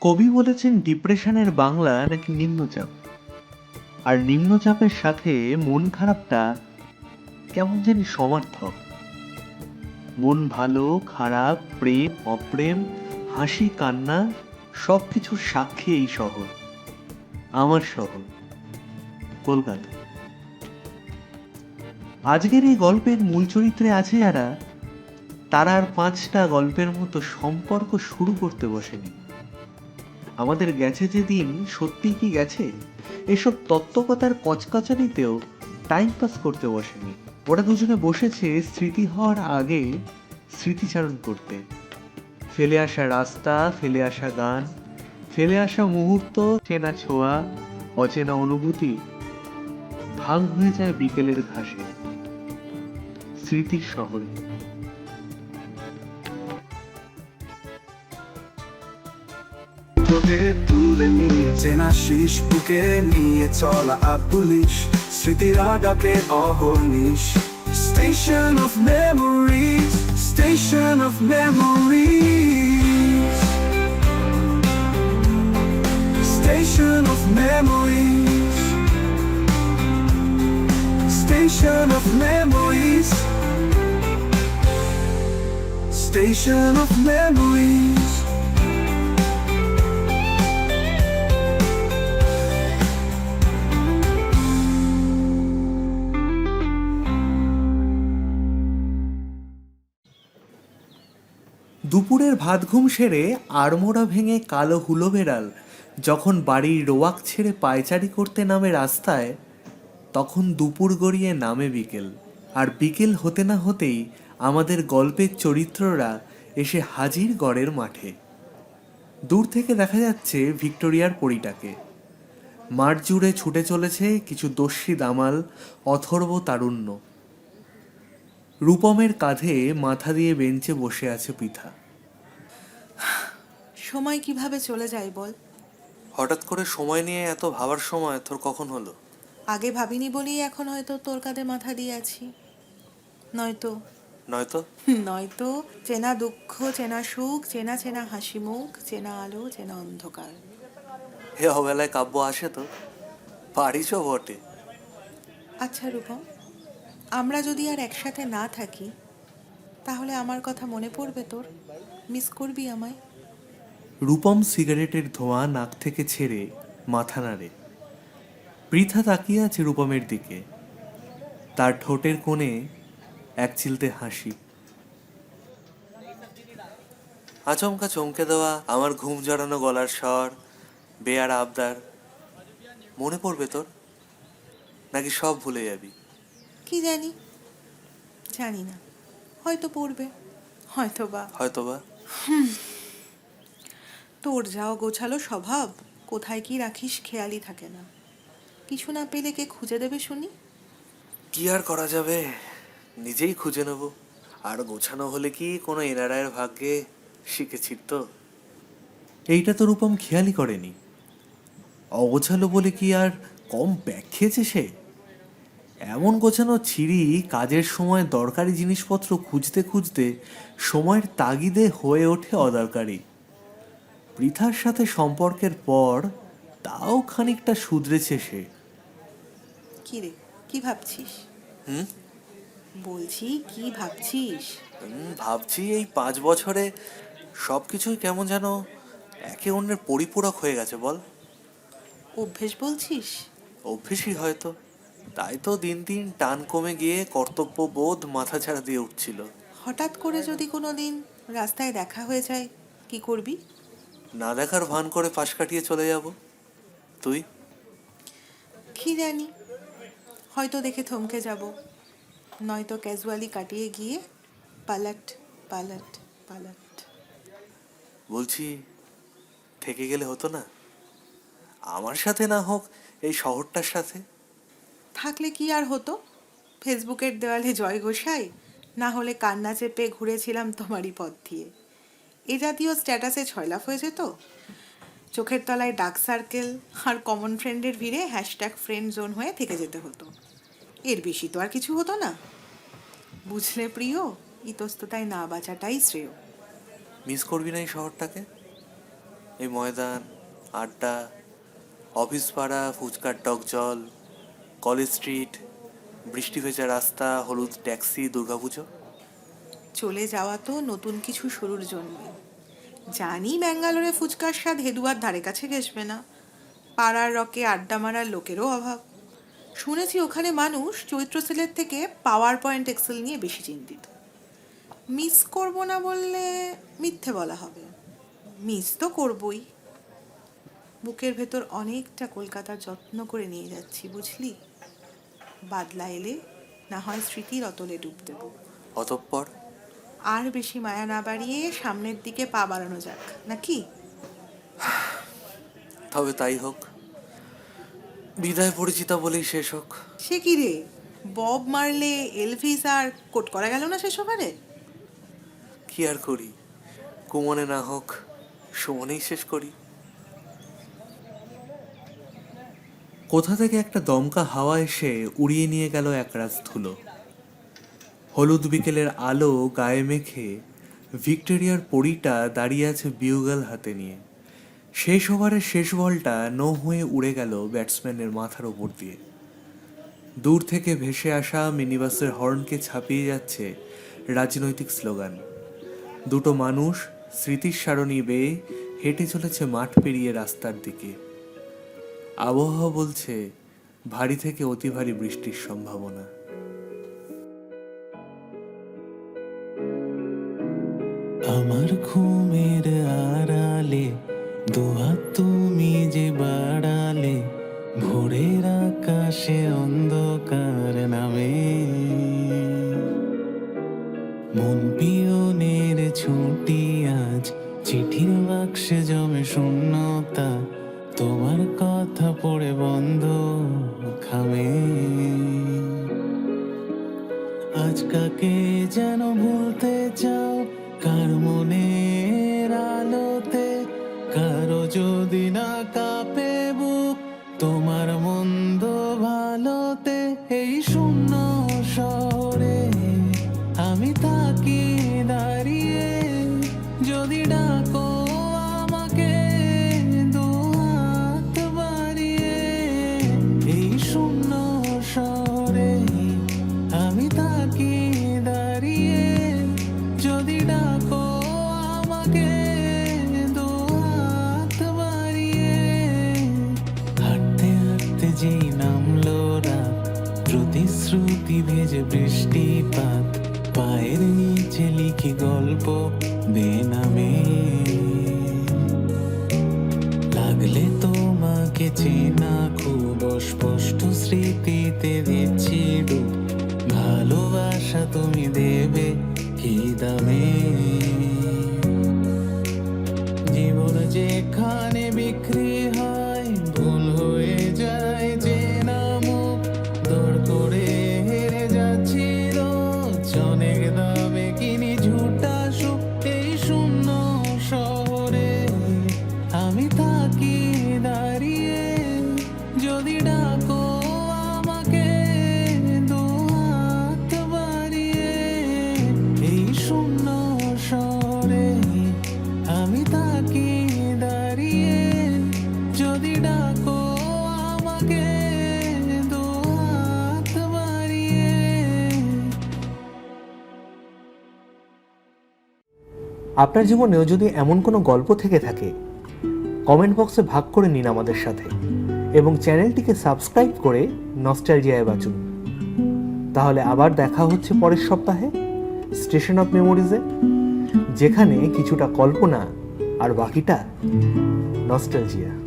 কবি বলেছেন, ডিপ্রেশনের বাংলা নাকি নিম্নচাপ? আর নিম্নচাপের সাথে মন খারাপটা কেমন জানি সমার্থক। মন ভালো, খারাপ, প্রেম, অপ্রেম, হাসি, কান্না সব কিছুর সাক্ষী এই শহর। আমার শহর, কলকাতা। আজকের এই গল্পের মূল চরিত্রে আছে যারা, তারা আর পাঁচটা গল্পের মতো সম্পর্ক শুরু করতে বসেনি। আমাদের গেছে যে দিন সত্যি কি গেছে? এসব তত্ত্বকতার কচকচানিতেও টাইম পাস করতে বসেনি। ওরা দুজনে বসেছে স্মৃতি হওয়ার আগে স্মৃতিচারণ করতে। ফেলে আসা রাস্তা, ফেলে আসা গান, ফেলে আসা মুহূর্ত, চেনা ছোঁয়া, অচেনা অনুভূতি ভাগ হয়ে যায় বিকেলের ঘাসে। স্মৃতির শহরে। তোদের তুলে নিয়ে চেনা শীষ বুকে নিয়ে চলা আর পুলিশ স্মৃতির Agape অহর্নিশ station of memories station of memories station of memories station of memories station of memories দুপুরের ভাত ঘুম সেরে আড়মোড়া ভেঙে কালো হুলো বেড়াল যখন বাড়ির রোয়াক ছেড়ে পায়চারি করতে নামে রাস্তায়, তখন দুপুর গড়িয়ে নামে বিকেল। আর বিকেল হতে না হতেই আমাদের গল্পের চরিত্ররা এসে হাজির গড়ের মাঠে। দূর থেকে দেখা যাচ্ছে ভিক্টোরিয়ার পরিটাকে। মাঠ জুড়ে ছুটে চলেছে কিছু দস্যি দামাল অথর্ব তারুণ্য। রূপমের কাঁধে মাথা দিয়ে বেঞ্চে বসে আছে পৃথা। সময় কীভাবে চলে যায় বল? হঠাৎ করে সময় নিয়ে এত ভাবার সময় তোর কখন হলো? আগে ভাবিনি বলেই এখন হয়তো তোর কাঁধে মাথা দিয়ে আছি নয়তো? নয়তো নয়তো। চেনা দুঃখ চেনা সুখ চেনা চেনা হাসি মুখ চেনা আলো চেনা অন্ধকার। হে অবেলায় কাব্য আসে তো? পারিসও বটে। আচ্ছা রূপম আমরা যদি আর একসাথে না থাকি, তাহলে আমার কথা মনে পড়বে তোর? মিস করবি আমায়? রূপম সিগারেটের ধোঁয়া নাক থেকে ছেড়ে মাথা নাড়ে। পৃথা তাকিয়ে আছে রূপমের দিকে। তার ঠোঁটের কোণে এক চিলতে হাসি। আচমকা চমকে দেওয়া আমার ঘুম জড়ানো গলার স্বর বেয়ার আবদার, মনে পড়বে তোর? নাকি সব ভুলে যাবি? কি জানি? জানি না হয়তো পড়বে হয়তো বা হয়তো বা তোর যাও গোছালো স্বভাব কোথায় কি রাখিস খেয়ালই থাকে না। কিছু না পেলে কে খুঁজে দেবে শুনি? কি আর করা যাবে? নিজেই খুঁজে নেব। আর গোছানো হলে কি কোনো এনারায়ের ভাগ্যে শিখেছি তো? এইটা তো রূপম খেয়ালই করেনি। অগোছালো বলে কি আর কম ব্যাগ খেয়েছে সে? এমন গোছানো ছিঁড়ি কাজের সময় দরকারি জিনিসপত্র খুঁজতে খুঁজতে সময়ের তাগিদে হয়ে ওঠে অদরকারি। পৃথার সাথে সম্পর্কের পর তাও খানিকটা শুধরেছে সে। কি রে কি ভাবছিস? হুম? বলছি কি ভাবছিস? ভাবছি এই পাঁচ বছরে সব কিছুই কেমন যেন একে অন্যের পরিপূরক হয়ে গেছে বল। অভ্যেস বলছিস? অভ্যেসই হয়তো। তাই তো দিন দিন টান কমে গিয়ে কর্তব্য বোধ মাথা ছাড়া দিয়ে উঠছিল। হঠাৎ করে যদি কোনো দিন রাস্তায় দেখা হয়ে যায় কি করবি? না দেখার ভান করে পাশ কাটিয়ে চলে যাব। তুই? কি জানি। হয়তো দেখে থমকে যাব। নয়তো ক্যাজুয়ালি কাটিয়ে গিয়ে পালাট পালাট পালাট। বলছি থেকে গেলে হতো না? আমার সাথে না হোক এই শহরটার সাথে? থাকলে কি আর হতো? ফেসবুকের দেওয়ালে জয় গোসাই না হলে কান্না চেপে ঘুরেছিলাম তোমারই পথ দিয়ে। এ জাতীয় স্ট্যাটাসে ছয়লাভ হয়ে যেত চোখের তলায় ডার্ক সার্কেল আর কমন ফ্রেন্ডের ভিড়ে হ্যাশট্যাগ ফ্রেন্ড জোন হয়ে থেকে যেতে হতো। এর বেশি তো আর কিছু হতো না। বুঝলে প্রিয়, ইতস্ততায় না বাঁচাটাই শ্রেয়। মিস করবি না এই শহরটাকে? এই ময়দান, আড্ডা, অফিস পাড়া ফুচকার টক জল কলেজ স্ট্রিট, বৃষ্টি ভেজা রাস্তা, হলুদ ট্যাক্সি, দুর্গাপুজো? চলে যাওয়া তো নতুন কিছু শুরুর জন্যে। জানি ব্যাঙ্গালোরে ফুচকার স্বাদ হেদুয়ার ধারে কাছে ঘেসবে না। পাড়ার রকে আড্ডা মারার লোকেরও অভাব। শুনেছি ওখানে মানুষ চৈত্র সেলের থেকে পাওয়ার পয়েন্ট এক্সেল নিয়ে বেশি চিন্তিত। মিস করব না বললে মিথ্যে বলা হবে। মিস তো করবই। বুকের ভেতর অনেকটা কলকাতার যত্ন করে নিয়ে যাচ্ছি, বুঝলি? বাদলা এলে না হয় স্মৃতির অতলে ডুব দেবো। অতঃপর? আর বেশি মায়া না বাড়িয়ে সামনের দিকে পা বাড়ানো যাক নাকি? তবে তাই হোক। বিদায় পরিচিতা বলেই শেষ হোক। সে কি রে? বব মারলে এলভিস আর কোট করা গেল না সেসবারে কি আর করি? কুমনে না হোক সুমনেই শেষ করি। কোথা থেকে একটা দমকা হাওয়া এসে উড়িয়ে নিয়ে গেল একরাশ ধুলো। হলুদ বিকেলের আলো গায়ে মেখে ভিক্টোরিয়ার পরিটা দাঁড়িয়ে আছে বিউগাল হাতে নিয়ে। শেষ ওভারের শেষ বলটা নো হয়ে উড়ে গেল ব্যাটসম্যানের মাথার ওপর দিয়ে। দূর থেকে ভেসে আসা মিনিবাসের হর্নকে ছাপিয়ে যাচ্ছে রাজনৈতিক স্লোগান। দুটো মানুষ স্মৃতির সারণী বেয়ে হেঁটে চলেছে মাঠ পেরিয়ে রাস্তার দিকে। আবহাওয়া বলছে, ভারী থেকে অতি ভারী বৃষ্টির সম্ভাবনা। আমার ঘুমের আড়ালে, দুহাত তুমি যে বাড়ালে, ভোরের আকাশে অন্ধকার নামে। মন পিয়নের ছুটি আজ, চিঠির বাক্সে জমে শূন্যতা তোমার কথা পড়ে বন্ধ খামে আজ কাকে যেন ভুলতে চাও? কার মনের আলোতে? কারও যদি না কাপে বুক, তোমার প্রতিশ্রুতি ভেজে বৃষ্টিপাত, পায়ের নিচে লিখি গল্প বেনামে লাগলে তোমাকে চেনা খুব স্পষ্ট স্মৃতিতে দিচ্ছি ভালোবাসা তুমি দেবে কি দামে? জীবন যেখানে আপনার জীবনেও যদি এমন কোনো গল্প থেকে থাকে কমেন্ট বক্সে ভাগ করে নিন আমাদের সাথে এবং চ্যানেলটিকে সাবস্ক্রাইব করে নস্টালজিয়ায় বাঁচুন। তাহলে আবার দেখা হচ্ছে পরের সপ্তাহে স্টেশন অফ মেমোরিজে যেখানে কিছুটা কল্পনা আর বাকিটা নস্টালজিয়া